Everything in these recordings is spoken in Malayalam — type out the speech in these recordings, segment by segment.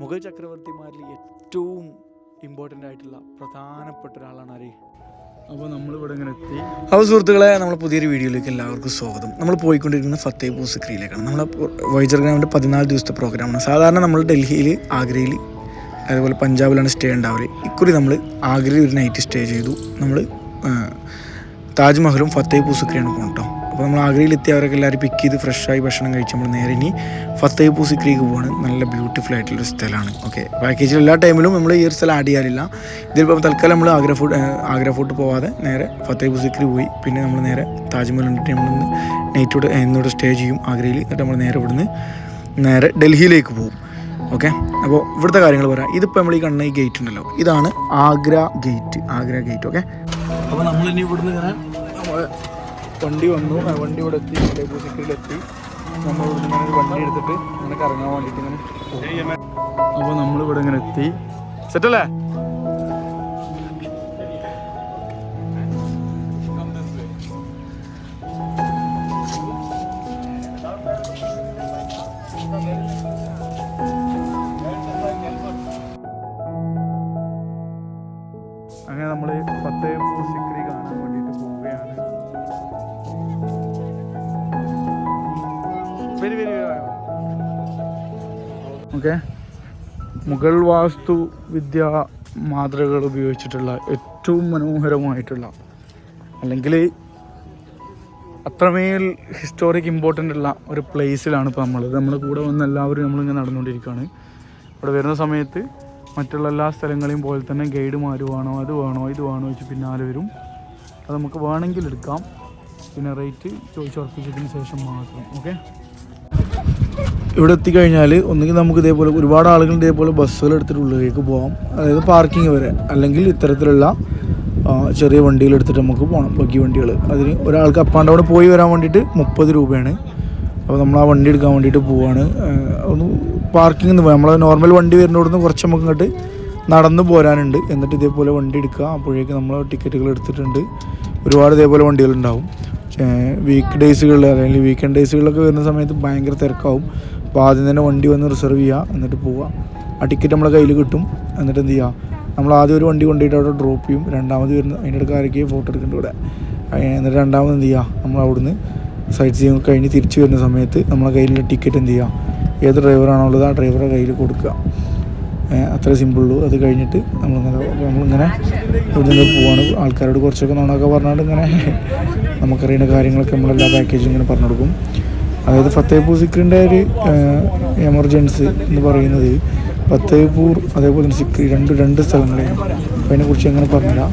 മുഗൾ ചക്രവർത്തിമാരിൽ ഏറ്റവും ഇമ്പോർട്ടന്റ് ആയിട്ടുള്ള പ്രധാനപ്പെട്ട ഒരാളാണ് ആര്? അപ്പോൾ നമ്മളിവിടെ ഇങ്ങനെ എത്തി. അപ്പോൾ സുഹൃത്തുക്കളെ നമ്മൾ പുതിയൊരു വീഡിയോയിലേക്ക് എല്ലാവർക്കും സ്വാഗതം. നമ്മൾ പോയിക്കൊണ്ടിരിക്കുന്നത് ഫത്തേപൂർ സിക്രിയിലേക്കാണ്. നമ്മൾ വൈജർ ഗ്രാമിന്റെ പതിനാല് ദിവസത്തെ പ്രോഗ്രാമാണ് സാധാരണ നമ്മൾ ഡൽഹിയിൽ ആഗ്രയിൽ അതുപോലെ പഞ്ചാബിലാണ് സ്റ്റേ ഉണ്ടാവൽ. ഇക്കുറി നമ്മൾ ആഗ്രയിൽ ഒരു നൈറ്റ് സ്റ്റേ ചെയ്തു. നമ്മൾ താജ്മഹലും ഫത്തേപൂർ സിക്രിയാണ് പോകണം കേട്ടോ അപ്പോൾ നമ്മൾ ആഗ്രയിൽ അവരൊക്കെ എല്ലാവരും പിക്ക് ചെയ്ത് ഫ്രഷായി ഭക്ഷണം കഴിച്ച് നമ്മൾ നേരെ ഇനി ഫത്തേപൂർ സിക്രിക്ക് പോവാണ്. നല്ല ബ്യൂട്ടിഫുൾ ആയിട്ടുള്ളൊരു സ്ഥലമാണ്. ഓക്കെ പാക്കേജിൽ എല്ലാ ടൈമിലും നമ്മൾ ഈ ഒരു സ്ഥലം ആഡ് ചെയ്യാറില്ല. ഇതിലിപ്പം തൽക്കാലം നമ്മൾ ആഗ്ര ഫുഡ് ആഗ്ര ഫോർട്ട് പോവാതെ നേരെ ഫത്തേപൂർ സിക്രി പോയി. പിന്നെ നമ്മൾ നേരെ താജ്മഹൽ കണ്ടിട്ട് നമ്മൾ നൈറ്റ് ഇവിടെ ഇന്നിവിടെ സ്റ്റേ ചെയ്യും ആഗ്രയിൽ. എന്നിട്ട് നമ്മൾ നേരെ ഇവിടുന്ന് നേരെ ഡൽഹിയിലേക്ക് പോകും. ഓക്കെ അപ്പോൾ ഇവിടുത്തെ കാര്യങ്ങൾ പറയാം. ഇതിപ്പോൾ നമ്മൾ ഈ കണ്ണ ഈ ഗേറ്റ് ഉണ്ടല്ലോ. ഇതാണ് Agra gate Agra gate okay അപ്പോൾ നമ്മളിനി ഇവിടുന്ന് നമ്മളെ വണ്ടി വന്നു. വണ്ടി ഇവിടെ എത്തി. സിക്രിയിലെത്തി നമ്മൾ ഇവിടുന്ന് ഇങ്ങനെ വണ്ടി എടുത്തിട്ട് ഇങ്ങനെ കറങ്ങാൻ വേണ്ടിയിട്ട് ഇങ്ങനെ അപ്പോൾ നമ്മളിവിടെ ഇങ്ങനെ എത്തി. സെറ്റല്ലേ മുഗൾ വാസ്തു വിദ്യ മാതൃകകൾ ഉപയോഗിച്ചിട്ടുള്ള ഏറ്റവും മനോഹരമായിട്ടുള്ള അല്ലെങ്കിൽ അത്രമേൽ ഹിസ്റ്റോറിക് ഇമ്പോർട്ടന്റ് ഉള്ള ഒരു പ്ലേസിലാണ് ഇപ്പോൾ നമ്മൾ നമ്മുടെ കൂടെ വന്ന് എല്ലാവരും നമ്മളിങ്ങനെ നടന്നുകൊണ്ടിരിക്കുകയാണ്. ഇവിടെ വരുന്ന സമയത്ത് മറ്റുള്ള എല്ലാ സ്ഥലങ്ങളെയും പോലെ തന്നെ ഗൈഡുമാർ വേണോ അത് വേണോ ഇത് വേണോ വെച്ച് പിന്നാലെ വരും. അത് നമുക്ക് വേണമെങ്കിൽ എടുക്കാം. പിന്നെ റേറ്റ് ചോദിച്ചുറപ്പിച്ചതിന് ശേഷം മാത്രം. ഓക്കെ ഇവിടെ എത്തിക്കഴിഞ്ഞാൽ ഒന്നുകിൽ നമുക്ക് ഇതേപോലെ ഒരുപാട് ആളുകൾ ഇതേപോലെ ബസ്സുകൾ എടുത്തിട്ട് ഉള്ളിലേക്ക് പോകാം അതായത് പാർക്കിംഗ് വരെ. അല്ലെങ്കിൽ ഇത്തരത്തിലുള്ള ചെറിയ വണ്ടികൾ എടുത്തിട്ട് നമുക്ക് പോകണം ബഗ്ഗി വണ്ടികൾ അതിന് ഒരാൾക്ക് അപ്പാണ്ട് അവിടെ പോയി വരാൻ വേണ്ടിയിട്ട് മുപ്പത് രൂപയാണ്. അപ്പോൾ നമ്മൾ ആ വണ്ടി എടുക്കാൻ വേണ്ടിയിട്ട് പോവാണ്. ഒന്ന് പാർക്കിംഗ് എന്ന് നമ്മൾ നോർമൽ വണ്ടി വരുന്നവിടുന്ന് കുറച്ച് നമുക്ക് ഇങ്ങോട്ട് നടന്ന് പോരാനുണ്ട്. എന്നിട്ട് ഇതേപോലെ വണ്ടി എടുക്കുക. അപ്പോഴേക്ക് നമ്മൾ ടിക്കറ്റുകൾ എടുത്തിട്ടുണ്ട്. ഒരുപാട് ഇതേപോലെ വണ്ടികളുണ്ടാവും വീക്ക് ഡേയ്സുകളിൽ അല്ലെങ്കിൽ വീക്കെൻഡ് ഡേയ്സുകളിലൊക്കെ വരുന്ന സമയത്ത് ഭയങ്കര തിരക്കാവും. അപ്പോൾ ആദ്യം തന്നെ വണ്ടി വന്ന് റിസർവ് ചെയ്യുക എന്നിട്ട് പോവുക ആ ടിക്കറ്റ് നമ്മളെ കയ്യിൽ കിട്ടും എന്നിട്ട് എന്ത് ചെയ്യുക നമ്മൾ ആദ്യം ഒരു വണ്ടി കൊണ്ടുപോയിട്ട് അവിടെ ഡ്രോപ്പ് ചെയ്യും. രണ്ടാമത് വരുന്ന അതിന്റെ അടുത്ത് ആരൊക്കെയും ഫോട്ടോ എടുക്കേണ്ട ഇവിടെ. എന്നിട്ട് രണ്ടാമത് എന്ത് ചെയ്യുക നമ്മൾ അവിടുന്ന് സൈറ്റ് സീ കഴിഞ്ഞ് തിരിച്ചു വരുന്ന സമയത്ത് നമ്മളെ കയ്യിലുള്ള ടിക്കറ്റ് എന്ത് ചെയ്യുക ഏത് ഡ്രൈവറാണോ ഉള്ളത് ആ ഡ്രൈവറുടെ കയ്യിൽ കൊടുക്കുക. അത്ര സിമ്പിളുള്ളൂ അത് കഴിഞ്ഞിട്ട് നമ്മളിങ്ങനെ നമ്മളിങ്ങനെ ഇവിടെ നിന്ന് പോവാണ്. ആൾക്കാരോട് കുറച്ചൊക്കെ നോണൊക്കെ പറഞ്ഞാണ്ട് ഇങ്ങനെ നമുക്കറിയുന്ന കാര്യങ്ങളൊക്കെ നമ്മളെല്ലാ പാക്കേജും ഇങ്ങനെ പറഞ്ഞു കൊടുക്കും. അതായത് ഫത്തേപൂർ സിക്രിന്റെ ഒരു എമർജൻസി എന്ന് പറയുന്നത് ഫത്തേപൂർ അതേപോലെ തന്നെ സിക്രി രണ്ട് രണ്ട് സ്ഥലങ്ങളെയാണ്. അപ്പോൾ അതിനെക്കുറിച്ച് അങ്ങനെ പറഞ്ഞുതരാം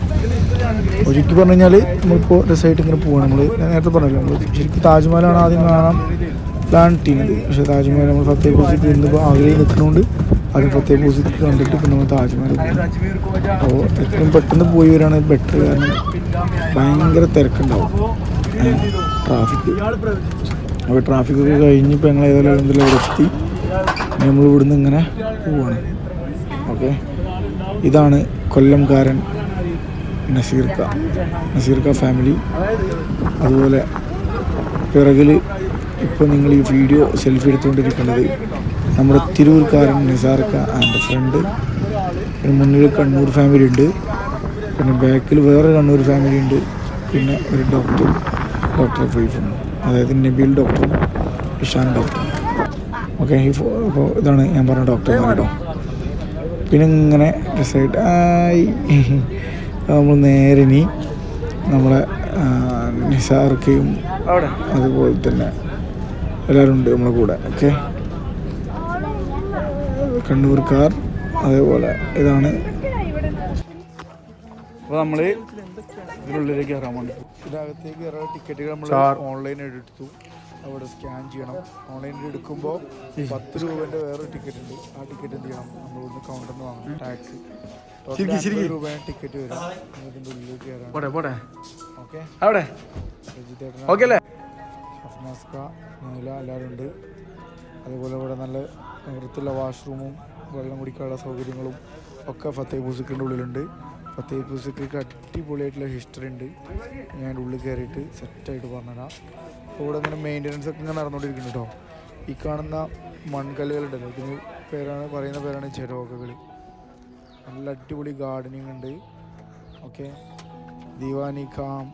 ഒരിക്കൽ പറഞ്ഞു കഴിഞ്ഞാൽ നമ്മളിപ്പോൾ രസമായിട്ട് ഇങ്ങനെ പോവാണ്. നമ്മൾ ഞാൻ നേരത്തെ പറഞ്ഞല്ലോ നമ്മൾ ശരിക്കും താജ്മഹലാണ് ആദ്യം കാണാൻ പ്ലാൻ ചെയ്യുന്നത് പക്ഷേ താജ്മഹൽ നമ്മൾ ഫത്തേപൂർ സിക്രി ഇന്നിപ്പോൾ ആഗ്രഹം നിൽക്കുന്നതുകൊണ്ട് ആദ്യം പ്രത്യേക സിക്രി കണ്ടിട്ട് പിന്നെ നമ്മൾ താജ്മഹൽ അപ്പോൾ എത്രയും പെട്ടെന്ന് പോയി വരാണ് ബെറ്റർ കാരണം ഭയങ്കര തിരക്കുണ്ടാവും. ട്രാഫിക് അപ്പോൾ ട്രാഫിക് ഒക്കെ കഴിഞ്ഞ് ഇപ്പോൾ ഞങ്ങൾ ഏതായാലും എന്തെങ്കിലും എത്തി. നമ്മൾ ഇവിടുന്ന് ഇങ്ങനെ പോവാണ്. ഓക്കെ. ഇതാണ് കൊല്ലംകാരൻ നസീർക്ക നസീർക്ക ഫാമിലി അതുപോലെ പിറകിൽ ഇപ്പോൾ നിങ്ങൾ ഈ വീഡിയോ സെൽഫി എടുത്തുകൊണ്ടിരിക്കുന്നത് നമ്മുടെ തിരൂർക്കാരൻ നിസാർക്ക ആൻഡ് ഫ്രണ്ട് പിന്നെ മുന്നിൽ കണ്ണൂർ ഫാമിലി ഉണ്ട്. പിന്നെ ബാക്കിൽ വേറെ കണ്ണൂർ ഫാമിലി ഉണ്ട്. പിന്നെ ഒരു ഡോക്ടർ ഡോക്ടർ ഫൈഫും അതായത് നബീൽ ഡോക്ടറും ഇഷാൻ ഡോക്ടറും ഓക്കെ ഈ അപ്പോൾ ഇതാണ് ഞാൻ പറഞ്ഞ ഡോക്ടർ കേട്ടോ. പിന്നെ ഇങ്ങനെ രസമായിട്ട് ആയി. നമ്മൾ നേരെ ഇനി നമ്മളെ നിസാർക്കയും അതുപോലെ തന്നെ എല്ലാവരും ഉണ്ട് നമ്മളെ കൂടെ. ഓക്കെ കണ്ണൂർക്കാർ. അതേപോലെ ഇതാണ്. അപ്പോൾ നമ്മൾ ഇതിനുള്ളിലേക്ക് കയറാൻ വേണ്ടി. ഇതിനകത്തേക്ക് കയറാൻ ടിക്കറ്റുകൾ നമ്മൾ ഓൺലൈൻ എടുത്തു. അവിടെ സ്കാൻ ചെയ്യണം. ഓൺലൈനിൽ എടുക്കുമ്പോൾ പത്ത് രൂപേന്റെ വേറെ ടിക്കറ്റ് ഉണ്ട്. ആ ടിക്കറ്റ് എന്ത് ചെയ്യണം? നമ്മൾ ഇവിടുന്ന് കൗണ്ടറിൽ നിന്ന് വാങ്ങണം ടാക്സ്. രൂപയാണ് ടിക്കറ്റ് വരും. ഇതിന്റെ ഉള്ളിലേക്ക് ഇറങ്ങാം ഓക്കെ അവിടെ. ഓക്കെ അല്ലേ? അഫ്നാസ്ക നീല എല്ലാവരും ഉണ്ട് അതുപോലെ ഇവിടെ നല്ല വൃത്തിയുള്ള വാഷ്റൂമും വെള്ളം കുടിക്കാനുള്ള സൗകര്യങ്ങളും ഒക്കെ ഫത്തേപ് സിക്കറിന്റെ ഉള്ളിലുണ്ട്. ഫത്തേപ് പൂസിക്ക് അടിപൊളിയായിട്ടുള്ള ഹിസ്റ്ററി ഉണ്ട്. ഞാൻ ഉള്ളിൽ കയറിയിട്ട് സെറ്റായിട്ട് പറഞ്ഞുതരാം. അപ്പോൾ ഇവിടെ ഇങ്ങനെ മെയിന്റനൻസ് ഒക്കെ ഇങ്ങനെ നടന്നുകൊണ്ടിരിക്കുന്നു കേട്ടോ ഈ കാണുന്ന മൺകല്ലുകളുണ്ടല്ലോ ഇതിന് പേരാണ് പറയുന്ന പേരാണ് ചെരോകകൾ നല്ല അടിപൊളി ഗാർഡനിങ് ഉണ്ട്. ഓക്കെ ദിവാനി കാം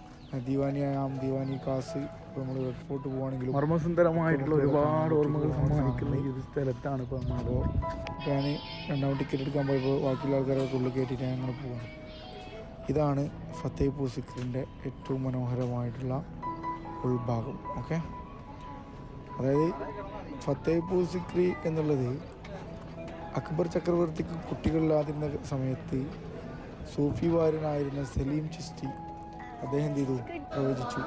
ദിവാനി ആം ദിവാനി കാസ് ഇപ്പോൾ നമ്മൾ എയർപോർട്ട് ഫോർട്ട് പോവാണെങ്കിലും മർമ്മസുന്ദരമായിട്ടുള്ള ഒരുപാട് ഓർമ്മകൾ സമ്മാനിക്കുന്ന ഈ ഒരു സ്ഥലത്താണ് ഇപ്പോൾ നമ്മൾ ഞാൻ രണ്ടാമത് ടിക്കറ്റ് എടുക്കാൻ പോയപ്പോൾ ബാക്കിയുള്ള ആൾക്കാരൊക്കെ ഉള്ളിൽ കയറ്റിയിട്ട് ഞാൻ അങ്ങനെ പോവാണ്. ഇതാണ് ഫത്തേപൂർ സിക്രിന്റെ ഏറ്റവും മനോഹരമായിട്ടുള്ള ഉൾഭാഗം ഓക്കെ അതായത് ഫത്തേപൂർ സിക്രി എന്നുള്ളത് അക്ബർ ചക്രവർത്തിക്ക് കുട്ടികളില്ലാതിരുന്ന സമയത്ത് സൂഫി വാരനായിരുന്ന സലീം ചിസ്റ്റി അദ്ദേഹം ചെയ്തു? പ്രവചിച്ചു.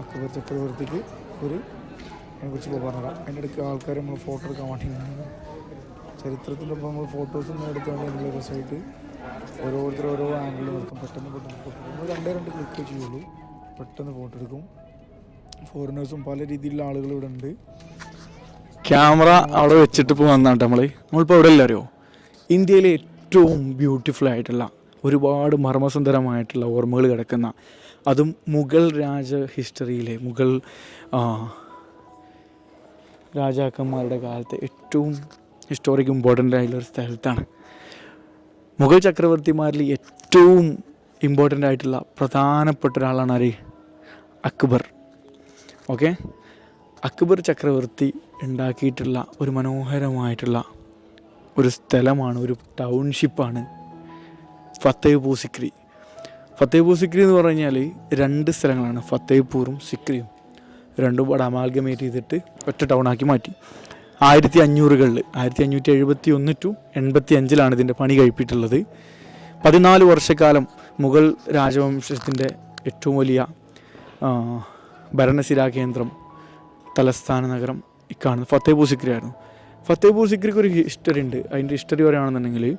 അക്ബർ ചക്രവർത്തിക്ക് ഒരു അതിനെക്കുറിച്ച് ഇപ്പോൾ പറഞ്ഞുതരാം. അതിന്റെ ഇടയ്ക്ക് ആൾക്കാർ നമ്മൾ ഫോട്ടോ എടുക്കാൻ വേണ്ടി ചരിത്രത്തിന്റെ നമ്മൾ ഫോട്ടോസ് ഒന്നും എടുക്കാൻ വേണ്ടി രസമായിട്ട്. ഓരോരുത്തർ ഓരോ ആംഗിളിൽ നിർത്തും പെട്ടെന്ന് പെട്ടെന്ന് ഫോട്ടോ നമ്മൾ രണ്ടേ രണ്ട് ക്ലിക്ക് ചെയ്യുള്ളൂ. പെട്ടെന്ന് ഫോട്ടോ എടുക്കും. ഫോറിനേഴ്സും പല രീതിയിലുള്ള ആളുകൾ ഇവിടെ ഉണ്ട്. ക്യാമറ അവിടെ വെച്ചിട്ട് ഇപ്പോൾ വന്നാട്ടെ നമ്മൾ നമ്മളിപ്പോൾ അവിടെ അല്ല അറിയോ? ഇന്ത്യയിലെ ഏറ്റവും ബ്യൂട്ടിഫുൾ ആയിട്ടുള്ള ഒരുപാട് മർമ്മസുന്ദരമായിട്ടുള്ള ഓർമ്മകൾ കിടക്കുന്ന അതും മുഗൾ രാജ ഹിസ്റ്ററിയിലെ മുഗൾ രാജാക്കന്മാരുടെ കാലത്തെ ഏറ്റവും ഹിസ്റ്റോറിക് ഇമ്പോർട്ടന്റ് ആയിട്ടുള്ള സ്ഥലത്താണ്. മുഗൾ ചക്രവർത്തിമാരിൽ ഏറ്റവും ഇമ്പോർട്ടന്റ് ആയിട്ടുള്ള പ്രധാനപ്പെട്ട ഒരാളാണ് ആര്? അക്ബർ. ഓക്കെ? അക്ബർ ചക്രവർത്തി ഉണ്ടാക്കിയിട്ടുള്ള ഒരു മനോഹരമായിട്ടുള്ള ഒരു സ്ഥലമാണ് ഒരു ടൗൺഷിപ്പാണ് ഫത്തേപൂ സിക്രി ഫത്തേപൂർ സിക്രി എന്ന് പറഞ്ഞു കഴിഞ്ഞാൽ രണ്ട് സ്ഥലങ്ങളാണ്. ഫത്തേപൂറും സിക്രിയും. രണ്ടും കൂടെ അമാൽഗമേറ്റ് ചെയ്തിട്ട് ഒറ്റ ടൗണാക്കി മാറ്റി. ആയിരത്തി അഞ്ഞൂറുകളിൽ ആയിരത്തി അഞ്ഞൂറ്റി എഴുപത്തി ഒന്ന് ടു എൺപത്തി അഞ്ചിലാണ് ഇതിന്റെ പണി കഴിപ്പിട്ടുള്ളത് പതിനാല് വർഷക്കാലം മുഗൾ രാജവംശത്തിന്റെ ഏറ്റവും വലിയ ഭരണസിരാ കേന്ദ്രം തലസ്ഥാന നഗരം ഇക്കാണ്. ഫത്തേപൂർ സിക്രി ആയിരുന്നു. ഫത്തേപൂർ സിക്രിക്ക് ഒരു ഹിസ്റ്ററി ഉണ്ട്. അതിന്റെ ഹിസ്റ്ററി പറയുകയാണെന്നുണ്ടെങ്കിൽ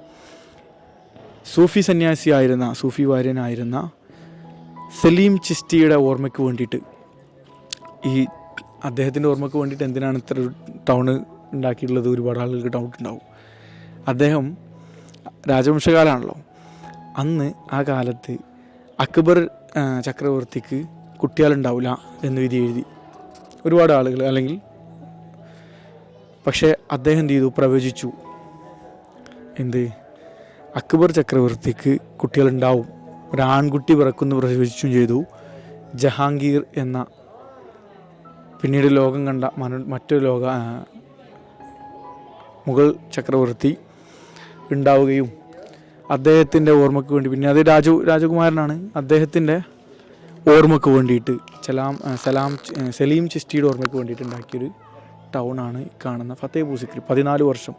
സൂഫി സന്യാസിയായിരുന്ന സൂഫി വാര്യനായിരുന്ന സലീം ചിസ്റ്റിയുടെ ഓർമ്മയ്ക്ക് വേണ്ടിയിട്ട്. ഈ അദ്ദേഹത്തിന്റെ ഓർമ്മയ്ക്ക് വേണ്ടിയിട്ട് എന്തിനാണ് ഇത്ര ടൗൺ ഉണ്ടാക്കിയിട്ടുള്ളത്? ഒരുപാട് ആളുകൾക്ക് ഡൗട്ട് ഉണ്ടാവും. അദ്ദേഹം രാജവംശകാലാണല്ലോ. അന്ന് ആ കാലത്ത് അക്ബർ ചക്രവർത്തിക്ക് കുട്ടികളുണ്ടാവില്ല എന്ന് വിധി എഴുതി. ഒരുപാട് ആളുകൾ അല്ലെങ്കിൽ പക്ഷേ അദ്ദേഹം എന്ത് ചെയ്തു? പ്രവചിച്ചു. എന്ത്? അക്ബർ ചക്രവർത്തിക്ക് കുട്ടികളുണ്ടാവും. ഒരാൺകുട്ടി പിറക്കുന്നു പ്രസവിച്ചും ചെയ്തു. ജഹാംഗീർ എന്ന പിന്നീട് ലോകം കണ്ട മനു മറ്റൊരു ലോക മുഗൾ ചക്രവർത്തി ഉണ്ടാവുകയും അദ്ദേഹത്തിന്റെ ഓർമ്മയ്ക്ക് വേണ്ടി പിന്നെ അത് രാജു രാജകുമാരനാണ്. അദ്ദേഹത്തിന്റെ ഓർമ്മയ്ക്ക് വേണ്ടിയിട്ട് സലാം സലാം സലീം ചിസ്റ്റിയുടെ ഓർമ്മയ്ക്ക് വേണ്ടിയിട്ട് ഉണ്ടാക്കിയൊരു ടൗണാണ് കാണുന്ന ഫത്തേപൂർ സിക്രി പതിനാല് വർഷം.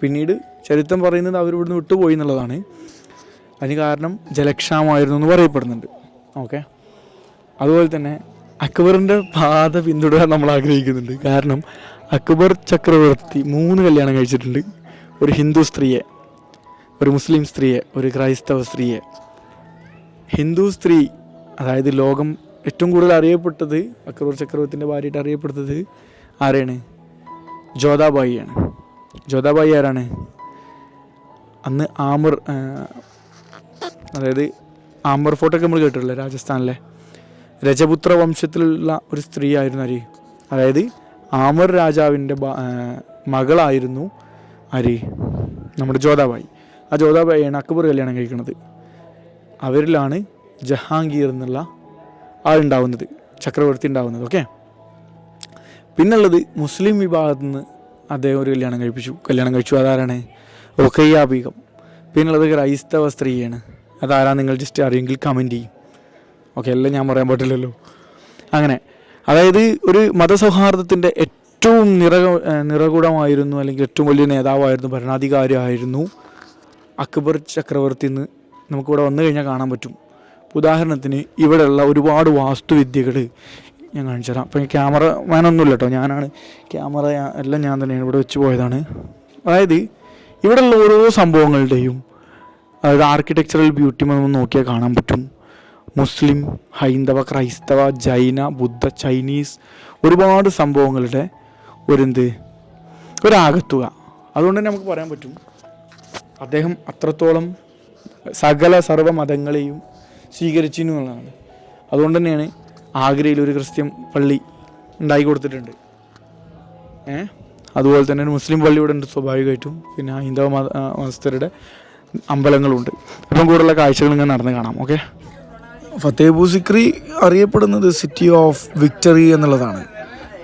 പിന്നീട് ചരിത്രം പറയുന്നത് അവരിവിടുന്ന് വിട്ടുപോയി എന്നുള്ളതാണ്. അതിന് കാരണം ജലക്ഷാമമായിരുന്നു എന്ന് പറയപ്പെടുന്നുണ്ട്. ഓക്കെ അതുപോലെ തന്നെ അക്ബറിന്റെ പാത പിന്തുടരാൻ നമ്മൾ ആഗ്രഹിക്കുന്നുണ്ട്. കാരണം അക്ബർ ചക്രവർത്തി മൂന്ന് കല്യാണം കഴിച്ചിട്ടുണ്ട്. ഒരു ഹിന്ദു സ്ത്രീയെ ഒരു മുസ്ലിം സ്ത്രീയെ ഒരു ക്രൈസ്തവ സ്ത്രീയെ. ഹിന്ദു സ്ത്രീ അതായത് ലോകം ഏറ്റവും കൂടുതൽ അറിയപ്പെട്ടത് അക്ബർ ചക്രവർത്തിന്റെ ഭാര്യയായിട്ട് അറിയപ്പെടുന്നത് ആരെയാണ് ജോതാബായിയാണ്. ജോതാബായി ആരാണ്? അന്ന് ആമർ അതായത് ആമർ ഫോർട്ടൊക്കെ നമ്മൾ കേട്ടിട്ടില്ലേ രാജസ്ഥാനിലെ? രജപുത്ര വംശത്തിലുള്ള ഒരു സ്ത്രീ ആയിരുന്നു അരി. അതായത് ആമർ രാജാവിന്റെ മകളായിരുന്നു അരി നമ്മുടെ ജോദാബായി ആ ജോതാബായിയാണ് അക്ബർ കല്യാണം കഴിക്കുന്നത്. അവരിലാണ് ജഹാംഗീർ എന്നുള്ള ആളുണ്ടാവുന്നത് ചക്രവർത്തി ഉണ്ടാവുന്നത് ഓക്കെ പിന്നുള്ളത് മുസ്ലിം വിഭാഗത്തിൽ നിന്ന് അദ്ദേഹം ഒരു കല്യാണം കഴിപ്പിച്ചു. കല്യാണം കഴിച്ചു. അതാരാണ്? ഒക്കയ്യ ബീഗം പിന്നുള്ളത് ക്രൈസ്തവ സ്ത്രീയാണ്. അതാരാ നിങ്ങൾ ജസ്റ്റ് അറിയെങ്കിൽ കമന്റ് ചെയ്യും. ഓക്കെ എല്ലാം ഞാൻ പറയാൻ പറ്റില്ലല്ലോ. അങ്ങനെ അതായത് ഒരു മതസൗഹാർദ്ദത്തിന്റെ ഏറ്റവും നിറ നിറകുടമായിരുന്നു അല്ലെങ്കിൽ ഏറ്റവും വലിയ നേതാവായിരുന്നു ഭരണാധികാരിയായിരുന്നു അക്ബർ ചക്രവർത്തി എന്ന് നമുക്കിവിടെ വന്നു കഴിഞ്ഞാൽ കാണാൻ പറ്റും. ഉദാഹരണത്തിന് ഇവിടെയുള്ള ഒരുപാട് വാസ്തുവിദ്യകൾ ഞാൻ കാണിച്ചു തരാം. അപ്പം ക്യാമറ മാനൊന്നുമില്ല കേട്ടോ ഞാനാണ് ക്യാമറ എല്ലാം ഞാൻ തന്നെയാണ് ഇവിടെ വെച്ച് പോയതാണ്. അതായത് ഇവിടെയുള്ള ഓരോ സംഭവങ്ങളുടെയും അതായത് ആർക്കിടെക്ചറൽ ബ്യൂട്ടി നമ്മൾ നോക്കിയാൽ കാണാൻ പറ്റും. മുസ്ലിം ഹൈന്ദവ ക്രൈസ്തവ ജൈന ബുദ്ധ ചൈനീസ് ഒരുപാട് സംഭവങ്ങളുടെ ഒരെന്ത് ഒരാകത്തുക. അതുകൊണ്ട് തന്നെ നമുക്ക് പറയാൻ പറ്റും അദ്ദേഹം അത്രത്തോളം സകല സർവ മതങ്ങളെയും സ്വീകരിച്ചു എന്നുള്ളതാണ്. അതുകൊണ്ട് തന്നെയാണ് ആഗ്രയിൽ ഒരു ക്രിസ്ത്യൻ പള്ളി ഉണ്ടാക്കി കൊടുത്തിട്ടുണ്ട്. ഏ? അതുപോലെ തന്നെ ഒരു മുസ്ലിം പള്ളി ഇവിടെ ഉണ്ട് സ്വാഭാവികമായിട്ടും. പിന്നെ ഹൈന്ദവ മത മതസ്ഥരുടെ അമ്പലങ്ങളുണ്ട്. അപ്പം കൂടുതലുള്ള കാഴ്ചകൾ ഇങ്ങനെ നടന്ന് കാണാം ഓക്കെ? ഫത്തേപൂർ സിക്രി അറിയപ്പെടുന്നത് സിറ്റി ഓഫ് വിക്ടറി എന്നുള്ളതാണ്.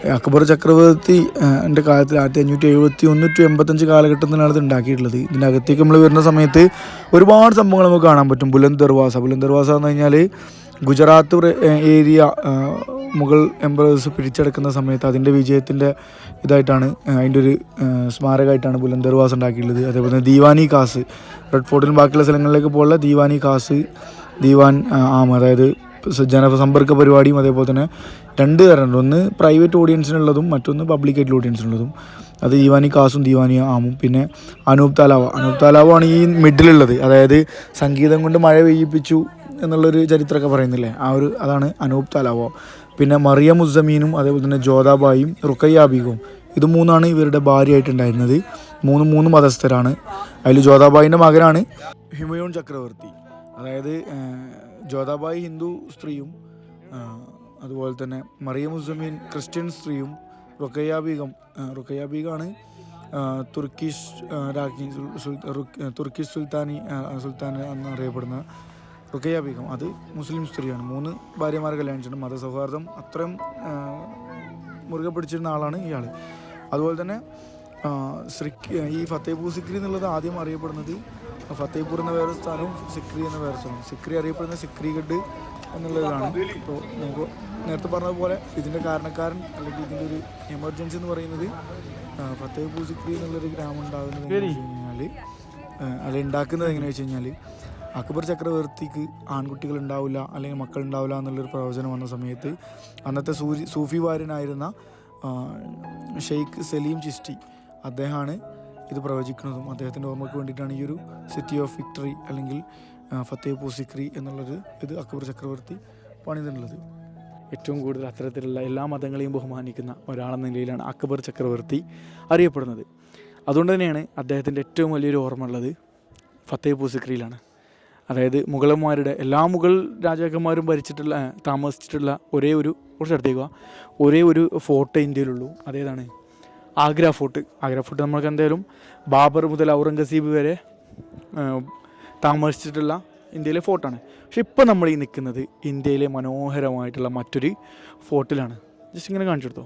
അക്ബർ ചക്രവർത്തി എന്റെ കാലത്തിൽ ആയിരത്തി അഞ്ഞൂറ്റി എഴുപത്തി ഒന്ന് ടു എൺപത്തഞ്ച് കാലഘട്ടത്തിലാണ് ഇത് ഉണ്ടാക്കിയിട്ടുള്ളത്. ഇതിന്റെ അകത്തേക്ക് നമ്മൾ വരുന്ന സമയത്ത് ഒരുപാട് സംഭവങ്ങൾ നമുക്ക് കാണാൻ പറ്റും. ബുലന്ദ് ദർവാസ. ബുലന്ദ് ദർവാസ എന്ന് കഴിഞ്ഞാൽ ഗുജറാത്ത് ഏരിയ മുഗൾ എംപറേഴ്സ് പിടിച്ചെടുക്കുന്ന സമയത്ത് അതിന്റെ വിജയത്തിന്റെ ഇതായിട്ടാണ് അതിന്റെ ഒരു സ്മാരകമായിട്ടാണ് ബുലന്ദർവാസ് ദർവാസ ഉണ്ടാക്കിയിട്ടുള്ളത്. അതേപോലെ തന്നെ ദീവാനി കാസ് റെഡ് ഫോർട്ടിലും ബാക്കിയുള്ള സ്ഥലങ്ങളിലേക്ക് പോലുള്ള ദീവാനി കാസ് ദീവാൻ ആം അതായത് ജനസമ്പർക്ക പരിപാടിയും അതേപോലെ തന്നെ രണ്ട് തരമുണ്ട്. ഒന്ന് പ്രൈവറ്റ് ഓഡിയൻസിനുള്ളതും മറ്റൊന്ന് പബ്ലിക് ഓഡിയൻസിനുള്ളതും. അത് ദീവാനി കാസും ദീവാനി ആമും. പിന്നെ അനൂപ് താലാവ. അനൂപ് താലാവാണ് ഈ മിഡിലുള്ളത്. അതായത് സംഗീതം കൊണ്ട് മഴ പെയ്യിപ്പിച്ചു. എന്നുള്ളൊരു ചരിത്രമൊക്കെ പറയുന്നില്ലേ? ആ ഒരു അതാണ് അനൂപ് തലാവോ. പിന്നെ മറിയ മുസമീനും അതേപോലെ തന്നെ ജോതാബായും റുക്കയ്യാബീഗും ഇത് മൂന്നാണ് ഇവരുടെ ഭാര്യയായിട്ടുണ്ടായിരുന്നത്. മൂന്ന് മൂന്ന് മതസ്ഥരാണ്. അതിൽ ജോതാബായിന്റെ മകനാണ് ഹിമയോൺ ചക്രവർത്തി. അതായത് ജോതാബായി ഹിന്ദു സ്ത്രീയും അതുപോലെ തന്നെ മറിയ മുസമീൻ ക്രിസ്ത്യൻ സ്ത്രീയും റുക്കയ്യ ബീഗം റുക്കയ്യ തുർക്കിഷ് രാജ്ഞി തുർക്കിഷ് സുൽത്താനി സുൽത്താൻ എന്നറിയപ്പെടുന്ന റുക്കയ്യ ബീഗം അത് മുസ്ലിം സ്ത്രീയാണ്. മൂന്ന് ഭാര്യമാരെ കല്യാണം ചെയ്തിട്ടുണ്ട്. മതസൗഹാർദ്ദം അത്രയും മുറുകെ പിടിച്ചിരുന്ന ആളാണ് ഇയാൾ അതുപോലെ തന്നെ ആ, സിക് ഈ ഫത്തേപൂർ സിക്രി എന്നുള്ളത് ആദ്യം അറിയപ്പെടുന്നത് ഫത്തേപൂർ എന്ന വേറെ സ്ഥലവും സിക്രി എന്ന വേറെ സ്ഥലവും. സിക്രി അറിയപ്പെടുന്ന സിക്രിഗഡ് എന്നുള്ളതാണ്. ഇപ്പോൾ നമുക്ക് നേരത്തെ പറഞ്ഞതുപോലെ ഇതിന്റെ കാരണക്കാരൻ അല്ലെങ്കിൽ ഇതിന്റെ ഒരു എമർജൻസി എന്ന് പറയുന്നത് ഫത്തേപൂർ സിക്രി എന്നുള്ളൊരു ഗ്രാമം ഉണ്ടാകുന്നത് എങ്ങനെയാണെന്ന് വെച്ച് കഴിഞ്ഞാൽ അത് ഉണ്ടാക്കുന്നത് എങ്ങനെയാണെന്ന് വെച്ച് കഴിഞ്ഞാൽ അക്ബർ ചക്രവർത്തിക്ക് ആൺകുട്ടികൾ ഉണ്ടാവില്ല അല്ലെങ്കിൽ മക്കൾ ഉണ്ടാവില്ല എന്നുള്ളൊരു പ്രവചനം വന്ന സമയത്ത് അന്നത്തെ സൂരി സൂഫി വാര്യനായിരുന്ന ഷെയ്ഖ് സലീം ചിസ്റ്റി അദ്ദേഹമാണ് ഇത് പ്രവചിക്കുന്നതും അദ്ദേഹത്തിന്റെ ഓർമ്മയ്ക്ക് വേണ്ടിയിട്ടാണ് ഈ ഒരു സിറ്റി ഓഫ് വിക്ടറി അല്ലെങ്കിൽ ഫത്തേപൂർ സിക്രി എന്നുള്ളത് ഇത് അക്ബർ ചക്രവർത്തി പണിതിട്ടുള്ളത്. ഏറ്റവും കൂടുതൽ അത്തരത്തിലുള്ള എല്ലാ മതങ്ങളെയും ബഹുമാനിക്കുന്ന ഒരാളെന്ന നിലയിലാണ് അക്ബർ ചക്രവർത്തി അറിയപ്പെടുന്നത്. അതുകൊണ്ട് തന്നെയാണ് അദ്ദേഹത്തിന്റെ ഏറ്റവും വലിയൊരു ഓർമ്മ ഉള്ളത് ഫത്തേപൂർ സിക്രിയിലാണ്. അതായത് മുഗളന്മാരുടെ എല്ലാ മുഗൾ രാജാക്കന്മാരും ഭരിച്ചിട്ടുള്ള താമസിച്ചിട്ടുള്ള ഒരേ ഒരു കുറച്ച് അടുത്തേക്ക് ഒരേ ഒരു ഫോർട്ട് ഇന്ത്യയിലുള്ളൂ. അതേതാണ്? ആഗ്ര ഫോർട്ട് ആഗ്ര ഫോർട്ട് നമ്മൾക്ക് എന്തായാലും ബാബർ മുതൽ ഔറംഗസീബ് വരെ താമസിച്ചിട്ടുള്ള ഇന്ത്യയിലെ ഫോർട്ടാണ് പക്ഷെ ഇപ്പോൾ നമ്മൾ ഈ നിൽക്കുന്നത് ഇന്ത്യയിലെ മനോഹരമായിട്ടുള്ള മറ്റൊരു ഫോർട്ടിലാണ് ജസ്റ്റ് ഇങ്ങനെ കാണിച്ചെടുത്തോ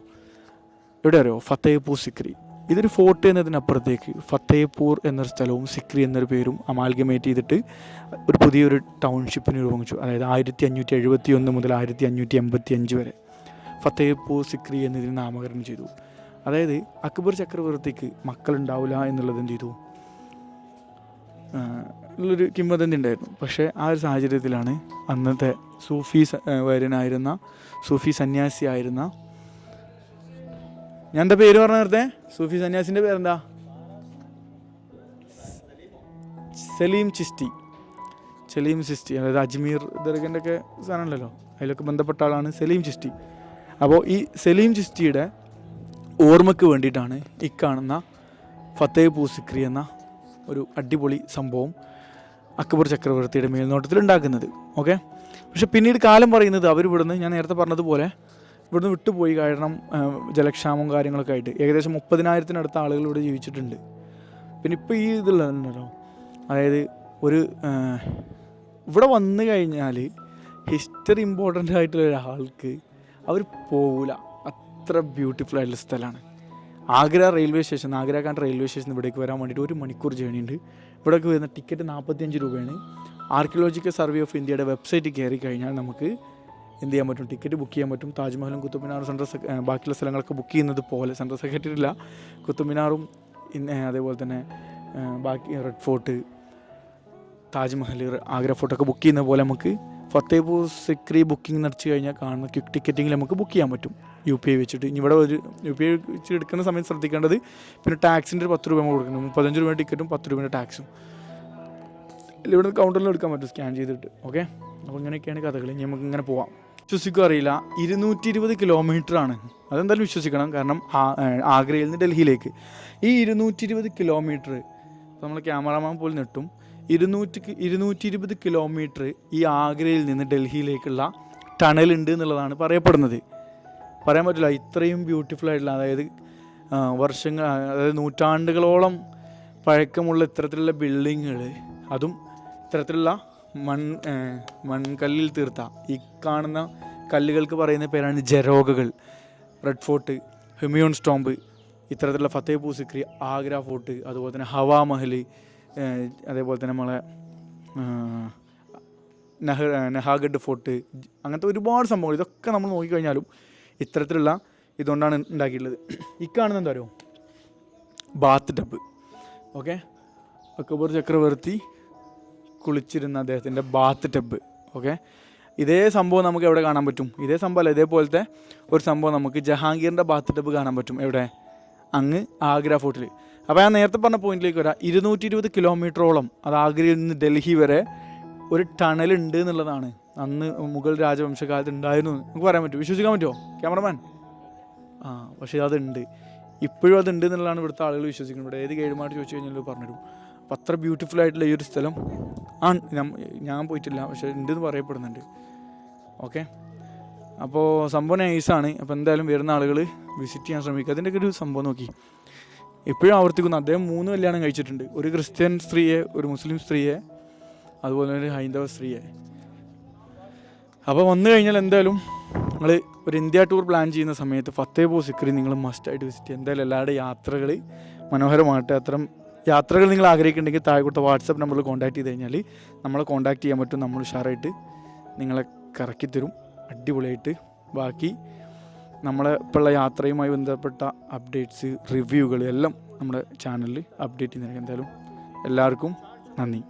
എവിടെ അറിയോ? ഫത്തേപൂർ സിക്രി. ഇതൊരു ഫോർട്ട് എന്നതിനപ്പുറത്തേക്ക്. ഫത്തേപൂർ എന്നൊരു സ്ഥലവും സിക്രി എന്നൊരു പേരും അമാൽഗമേറ്റ് ചെയ്തിട്ട് ഒരു പുതിയൊരു ടൗൺഷിപ്പിന് രൂപം അതായത് ആയിരത്തി അഞ്ഞൂറ്റി എഴുപത്തി ഒന്ന് മുതൽ ആയിരത്തി അഞ്ഞൂറ്റി എൺപത്തി അഞ്ച് വരെ ഫത്തേപൂർ സിക്രി എന്നതിന് നാമകരണം ചെയ്തു. അതായത് അക്ബർ ചക്രവർത്തിക്ക് മക്കളുണ്ടാവില്ല എന്നുള്ളത് എന്ത് ചെയ്തു ഒരു കിംവദന്തി ഉണ്ടായിരുന്നു. പക്ഷേ ആ ഒരു സാഹചര്യത്തിലാണ് അന്നത്തെ സൂഫി വര്യനായിരുന്ന സൂഫി സന്യാസി ആയിരുന്ന ഞാൻ എന്താ പേര് പറഞ്ഞ നേരത്തെ? സൂഫി സന്യാസിന്റെ പേരെന്താ? സലീം ചിസ്റ്റി. സലീം ചിസ്റ്റി. അതായത് അജ്മീർ ദർഗന്റെ ഒക്കെ സാധനമല്ലല്ലോ അതിലൊക്കെ ബന്ധപ്പെട്ട ആളാണ് സലീം ചിസ്റ്റി. അപ്പോൾ ഈ സലീം ചിസ്റ്റിയുടെ ഓർമ്മയ്ക്ക് വേണ്ടിയിട്ടാണ് ഈ കാണുന്ന ഫത്തേ സിക്രി എന്ന ഒരു അടിപൊളി സംഭവം അക്ബർ ചക്രവർത്തിയുടെ മേൽനോട്ടത്തിൽ ഉണ്ടാക്കുന്നത് ഓക്കെ? പക്ഷെ പിന്നീട് കാലം പറയുന്നത് അവർ ഇവിടുന്ന് ഞാൻ നേരത്തെ പറഞ്ഞതുപോലെ ഇവിടുന്ന് വിട്ടുപോയി കാരണം ജലക്ഷാമം കാര്യങ്ങളൊക്കെ ആയിട്ട്. ഏകദേശം മുപ്പതിനായിരത്തിനടുത്ത ആളുകൾ ഇവിടെ ജീവിച്ചിട്ടുണ്ട്. പിന്നെ ഇപ്പോൾ ഈ ഇതുള്ളതല്ലോ അതായത് ഒരു ഇവിടെ വന്നു കഴിഞ്ഞാൽ ഹിസ്റ്ററി ഇമ്പോർട്ടന്റ് ആയിട്ടുള്ള ഒരാൾക്ക് അവർ പോവില്ല അത്ര ബ്യൂട്ടിഫുൾ ആയിട്ടുള്ള സ്ഥലമാണ്. ആഗ്ര റെയിൽവേ സ്റ്റേഷൻ ആഗ്രാഖാൻ റെയിൽവേ സ്റ്റേഷൻ ഇവിടേക്ക് വരാൻ വേണ്ടിയിട്ട് ഒരു മണിക്കൂർ ജേണി ഉണ്ട്. ഇവിടേക്ക് വരുന്ന ടിക്കറ്റ് നാൽപ്പത്തിയഞ്ച് രൂപയാണ്. ആർക്കിയോളജിക്കൽ സർവേ ഓഫ് ഇന്ത്യയുടെ വെബ്സൈറ്റ് കയറി കഴിഞ്ഞാൽ നമുക്ക് എന്ത് ചെയ്യാൻ പറ്റും? ടിക്കറ്റ് ബുക്ക് ചെയ്യാൻ പറ്റും. താജ്മഹലും കുത്തുബിനാറും സെൻട്രൽ ബാക്കിയുള്ള സ്ഥലങ്ങളൊക്കെ ബുക്ക് ചെയ്യുന്നത് പോലെ സെൻട്രൽ സെക്രട്ടറി ഇല്ല. കുത്തുബിനാറും അതേപോലെ തന്നെ ബാക്കി റെഡ് ഫോർട്ട് താജ്മഹൽ ആഗ്ര ഫോർട്ടൊക്കെ ബുക്ക് ചെയ്യുന്ന പോലെ നമുക്ക് ഫത്തേപൂർ സിക്രി ബുക്കിംഗ് നടത്തി കഴിഞ്ഞാൽ കാണുന്ന ക്വിക്ക് ടിക്കറ്റിങ്ങിൽ നമുക്ക് ബുക്ക് ചെയ്യാൻ പറ്റും. യു പി ഐ വെച്ചിട്ട്. ഇനി ഇവിടെ ഒരു യു പി ഐ വെച്ച് എടുക്കുന്ന സമയത്ത് ശ്രദ്ധിക്കേണ്ടത് പിന്നെ ടാക്സിന്റെ ഒരു പത്ത് രൂപ നമ്മൾ കൊടുക്കണം. മുപ്പത്തഞ്ച് രൂപ ടിക്കറ്റും പത്ത് രൂപയുടെ ടാക്സും ഇവിടെ കൗണ്ടറിൽ എടുക്കാൻ പറ്റും. സ്കാൻ ചെയ്തിട്ട്. ഓക്കെ അപ്പോൾ ഇങ്ങനെയൊക്കെയാണ് കഥകൾ ഇനി നമുക്ക് ഇങ്ങനെ പോവാം. വിശ്വസിക്കുക അറിയില്ല ഇരുന്നൂറ്റി ഇരുപത് കിലോമീറ്റർ ആണ് അതെന്തായാലും വിശ്വസിക്കണം. കാരണം ആഗ്രയിൽ നിന്ന് ഡൽഹിയിലേക്ക്. ഈ ഇരുന്നൂറ്റി ഇരുപത് കിലോമീറ്റർ നമ്മൾ ക്യാമറാമാൻ പോലും നെട്ടും. ഇരുന്നൂറ്റി ഇരുന്നൂറ്റി ഇരുപത് കിലോമീറ്റർ ഈ ആഗ്രയിൽ നിന്ന് ഡൽഹിയിലേക്കുള്ള ടണൽ ഉണ്ട് എന്നുള്ളതാണ് പറയപ്പെടുന്നത്. പറയാൻ പറ്റില്ല. ഇത്രയും ബ്യൂട്ടിഫുൾ ആയിട്ടുള്ള അതായത് വർഷങ്ങൾ അതായത് നൂറ്റാണ്ടുകളോളം പഴക്കമുള്ള ഇത്തരത്തിലുള്ള ബിൽഡിങ്ങുകൾ അതും ഇത്തരത്തിലുള്ള മൺ മൺകല്ലിൽ തീർത്ത. ഈ കാണുന്ന കല്ലുകൾക്ക് പറയുന്ന പേരാണ് ജരോഗകൾ. റെഡ് ഫോർട്ട് ഹ്യൂമിയോൺ സ്റ്റോംബ് ഇത്തരത്തിലുള്ള ഫത്തേപൂർ സിക്രി ആഗ്ര ഫോർട്ട് അതുപോലെ തന്നെ ഹവാ മഹൽ അതേപോലെ തന്നെ നമ്മളെ നഹ നെഹാഗഡ് ഫോർട്ട് അങ്ങനത്തെ ഒരുപാട് സംഭവങ്ങൾ. ഇതൊക്കെ നമ്മൾ നോക്കിക്കഴിഞ്ഞാലും ഇത്തരത്തിലുള്ള ഇതുകൊണ്ടാണ് ഉണ്ടാക്കിയിട്ടുള്ളത്. ഇക്കാണെന്ന് എന്താ പറയുക ബാത്ത് ടബ്. ഓക്കെ? അക്ബർ ചക്രവർത്തി കുളിച്ചിരുന്ന അദ്ദേഹത്തിന്റെ ബാത്ത് ടബ് ഓക്കെ? ഇതേ സംഭവം നമുക്ക് എവിടെ കാണാൻ പറ്റും? ഇതേ സംഭവം അല്ല ഇതേപോലത്തെ ഒരു സംഭവം നമുക്ക് ജഹാംഗീറിന്റെ ബാത്ത് ടബ് കാണാൻ പറ്റും എവിടെ? അങ്ങ് ആഗ്ര ഫോർട്ടിൽ അപ്പോൾ ഞാൻ നേരത്തെ പറഞ്ഞ പോയിന്റിലേക്ക് വരാം. ഇരുന്നൂറ്റി ഇരുപത് കിലോമീറ്ററോളം അത് ആഗ്രയിൽ നിന്ന് ഡൽഹി വരെ ഒരു ടണൽ ഉണ്ട് എന്നുള്ളതാണ്. അന്ന് മുഗൾ രാജവംശകാലത്ത് ഉണ്ടായിരുന്നു നമുക്ക് പറയാൻ പറ്റും. വിശ്വസിക്കാൻ പറ്റുമോ? ക്യാമറമാൻ? ആ പക്ഷേ അതുണ്ട് ഇപ്പോഴും അതുണ്ട് എന്നുള്ളതാണ് ഇവിടുത്തെ ആളുകൾ വിശ്വസിക്കുന്നത്. ഇവിടെ ഏത് ഗൈഡുമായിട്ട് ചോദിച്ചു കഴിഞ്ഞാൽ പറഞ്ഞുതരും. അപ്പം അത്ര ബ്യൂട്ടിഫുൾ ആയിട്ടുള്ള ഈ ഒരു സ്ഥലം. ആ ഞാൻ പോയിട്ടില്ല പക്ഷേ ഉണ്ടെന്ന് പറയപ്പെടുന്നുണ്ട്. ഓക്കെ അപ്പോൾ സംഭവം നൈസാണ് അപ്പോൾ എന്തായാലും വരുന്ന ആളുകൾ വിസിറ്റ് ചെയ്യാൻ ശ്രമിക്കുക അതിന്റെയൊക്കെ ഒരു സംഭവം നോക്കി. എപ്പോഴും ആവർത്തിക്കുന്നു. അദ്ദേഹം മൂന്ന് കല്യാണം കഴിച്ചിട്ടുണ്ട്. ഒരു ക്രിസ്ത്യൻ സ്ത്രീയെ ഒരു മുസ്ലിം സ്ത്രീയെ അതുപോലെ ഒരു ഹൈന്ദവ സ്ത്രീയെ. അപ്പോൾ വന്നു കഴിഞ്ഞാൽ എന്തായാലും നിങ്ങൾ ഒരു ഇന്ത്യ ടൂർ പ്ലാൻ ചെയ്യുന്ന സമയത്ത് ഫത്തേപൂർ സിക്രി നിങ്ങൾ മസ്റ്റായിട്ട് വിസിറ്റ് ചെയ്യുക എന്തായാലും എല്ലാവരുടെ യാത്രകൾ മനോഹരമാകട്ടെ. അത്തരം യാത്രകൾ നിങ്ങൾ ആഗ്രഹിക്കുന്നുണ്ടെങ്കിൽ താഴെ വാട്സപ്പ് നമ്പറിൽ കോൺടാക്ട് ചെയ്ത് കഴിഞ്ഞാൽ നമ്മളെ കോൺടാക്ട് ചെയ്യാൻ പറ്റും നമ്മൾ ഉഷാറായിട്ട് നിങ്ങളെ കറക്കി തരും അടിപൊളിയായിട്ട്. ബാക്കി നമ്മളെ ഇപ്പോഴുള്ള യാത്രയുമായി ബന്ധപ്പെട്ട അപ്ഡേറ്റ്സ് റിവ്യൂകൾ എല്ലാം നമ്മുടെ ചാനലിൽ അപ്ഡേറ്റ് ചെയ്യുന്നതായിരിക്കും. എന്തായാലും എല്ലാവർക്കും നന്ദി.